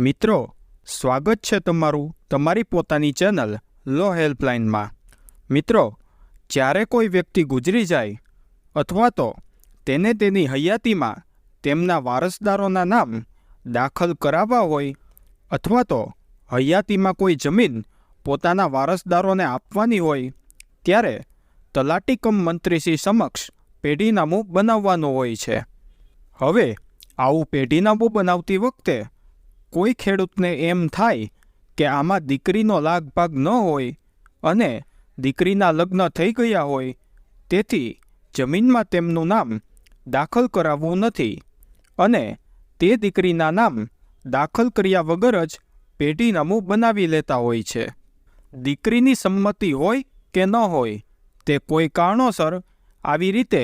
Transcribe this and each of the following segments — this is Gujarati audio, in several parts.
મિત્રો, સ્વાગત છે તમારું તમારી પોતાની ચેનલ લો હેલ્પલાઇનમાં. મિત્રો, જ્યારે કોઈ વ્યક્તિ ગુજરી જાય અથવા તો તેને તેની હયાતીમાં તેમના વારસદારોના નામ દાખલ કરાવવા હોય અથવા તો હયાતીમાં કોઈ જમીન પોતાના વારસદારોને આપવાની હોય, ત્યારે તલાટીકમ મંત્રીશ્રી સમક્ષ પેઢીનામું બનાવવાનું હોય છે. હવે, આવું પેઢીનામું બનાવતી વખતે કોઈ ખેડૂતને એમ થાય કે આમાં દીકરીનો લાગભાગ ન હોય અને દીકરીના લગ્ન થઈ ગયા હોય, તેથી જમીનમાં તેમનું નામ દાખલ કરાવવું નથી અને તે દીકરીના નામ દાખલ કર્યા વગર જ પેઢીનામું બનાવી લેતા હોય છે. દીકરીની સંમતિ હોય કે ન હોય, તે કોઈ કારણોસર આવી રીતે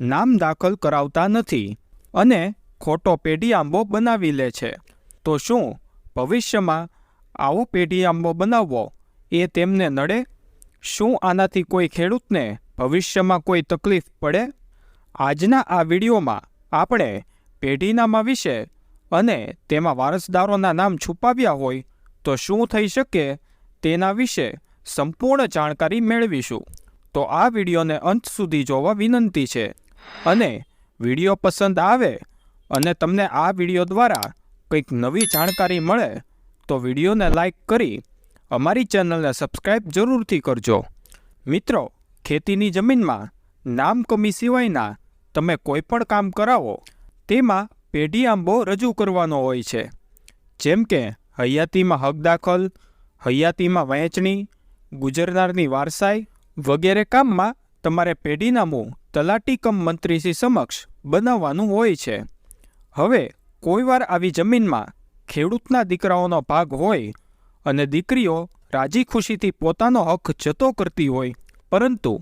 નામ દાખલ કરાવતા નથી અને ખોટો પેઢી આંબો બનાવી લે છે. તો શું ભવિષ્યમાં આવો પેઢી આંબો બનાવવો એ તેમને નડે? શું આનાથી કોઈ ખેડૂતને ભવિષ્યમાં કોઈ તકલીફ પડે? આજના આ વિડીયોમાં આપણે પેઢીનામા વિશે અને તેમાં વારસદારોના નામ છુપાવ્યા હોય તો શું થઈ શકે તેના વિશે સંપૂર્ણ જાણકારી મેળવીશું. તો આ વિડીયોને અંત સુધી જોવા વિનંતી છે. અને વીડિયો પસંદ આવે અને તમને આ વીડિયો દ્વારા કંઈક નવી જાણકારી મળે તો વિડીયોને લાઇક કરી અમારી ચેનલને સબસ્ક્રાઈબ જરૂરથી કરજો. મિત્રો, ખેતીની જમીનમાં નામ કમી સિવાયના તમે કોઈ પણ કામ કરાવો, તેમાં પેઢી આંબો રજૂ કરવાનો હોય છે. જેમ કે, હયાતીમાં હક દાખલ, હયાતીમાં વહેંચણી, ગુજરનારની વારસાઈ વગેરે કામમાં તમારે પેઢીનામું તલાટી કમ મંત્રીશ્રી સમક્ષ બનાવવાનું હોય છે. હવે કોઈવાર આવી જમીનમાં ખેડૂતના દીકરાઓનો ભાગ હોય અને દીકરીઓ રાજી ખુશીથી પોતાનો હક જતો કરતી હોય, પરંતુ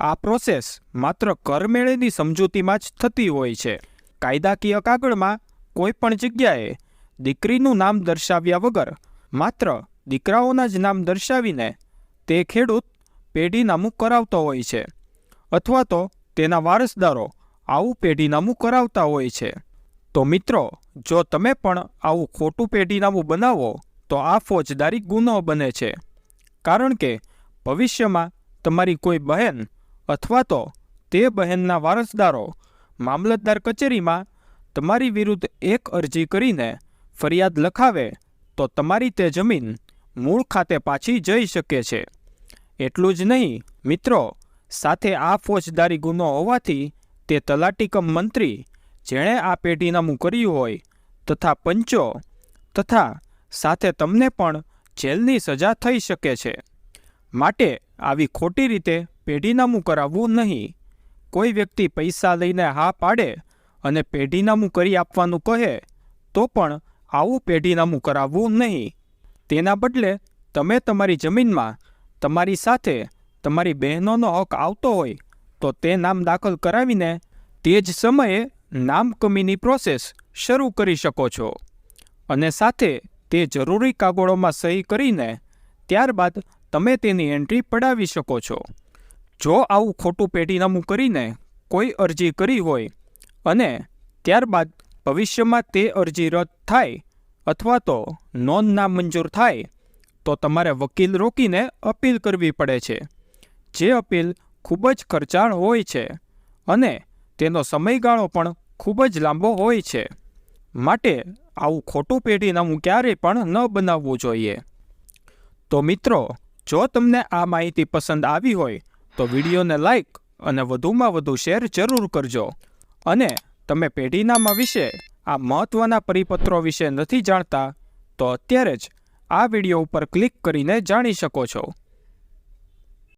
આ પ્રોસેસ માત્ર કરમેળેની સમજૂતીમાં જ થતી હોય છે. કાયદાકીય કાગળમાં કોઈ પણ જગ્યાએ દીકરીનું નામ દર્શાવ્યા વગર માત્ર દીકરાઓના જ નામ દર્શાવીને તે ખેડૂત પેઢીનામું કરાવતો હોય છે, અથવા તો તેના વારસદારો આવું પેઢીનામું કરાવતા હોય છે. તો મિત્રો, જો તમે પણ આવું ખોટું પેઢીનામું બનાવો, તો આ ફોજદારી ગુનો બને છે. કારણ કે ભવિષ્યમાં તમારી કોઈ બહેન અથવા તો તે બહેનના વારસદારો મામલતદાર કચેરીમાં તમારી વિરુદ્ધ એક અરજી કરીને ફરિયાદ લખાવે, તો તમારી તે જમીન મૂળ ખાતે પાછી જઈ શકે છે. એટલું જ નહીં, મિત્રો, સાથે આ ફોજદારી ગુનો હોવાથી તે તલાટીકમ મંત્રી જેણે આ પેઢીનામું કર્યું હોય તથા પંચો તથા સાથે તમને પણ જેલની સજા થઈ શકે છે. માટે આવી ખોટી રીતે પેઢીનામું કરાવવું નહીં. કોઈ વ્યક્તિ પૈસા લઈને હા પાડે અને પેઢીનામું કરી આપવાનું કહે, તો પણ આવું પેઢીનામું કરાવવું નહીં. તેના બદલે તમે તમારી જમીનમાં તમારી સાથે તમારી બહેનોનો હક આવતો હોય, તો તે નામ દાખલ કરાવીને તે જ સમયે નામ કમીની પ્રોસેસ શરૂ કરી શકો છો. અને સાથે તે જરૂરી કાગળોમાં સહી કરીને ત્યારબાદ તમે તેની એન્ટ્રી પડાવી શકો છો. જો આવું ખોટું પેટીનામું કરીને કોઈ અરજી કરી હોય અને ત્યારબાદ ભવિષ્યમાં તે અરજી રદ થાય અથવા તો નોંધ નામંજૂર થાય, તો તમારે વકીલ રોકીને અપીલ કરવી પડે છે. જે અપીલ ખૂબ જ ખર્ચાળ હોય છે અને તેનો સમયગાળો પણ ખૂબ જ લાંબો હોય છે. માટે આવું ખોટું પેઢીનામું ક્યારેય પણ ન બનાવવું જોઈએ. તો મિત્રો, જો તમને આ માહિતી પસંદ આવી હોય, તો વિડીયોને લાઇક અને વધુમાં વધુ શેર જરૂર કરજો. અને તમે પેઢીનામા વિશે આ મહત્ત્વના પરિપત્રો વિશે નથી જાણતા, તો અત્યારે જ આ વીડિયો ઉપર ક્લિક કરીને જાણી શકો છો.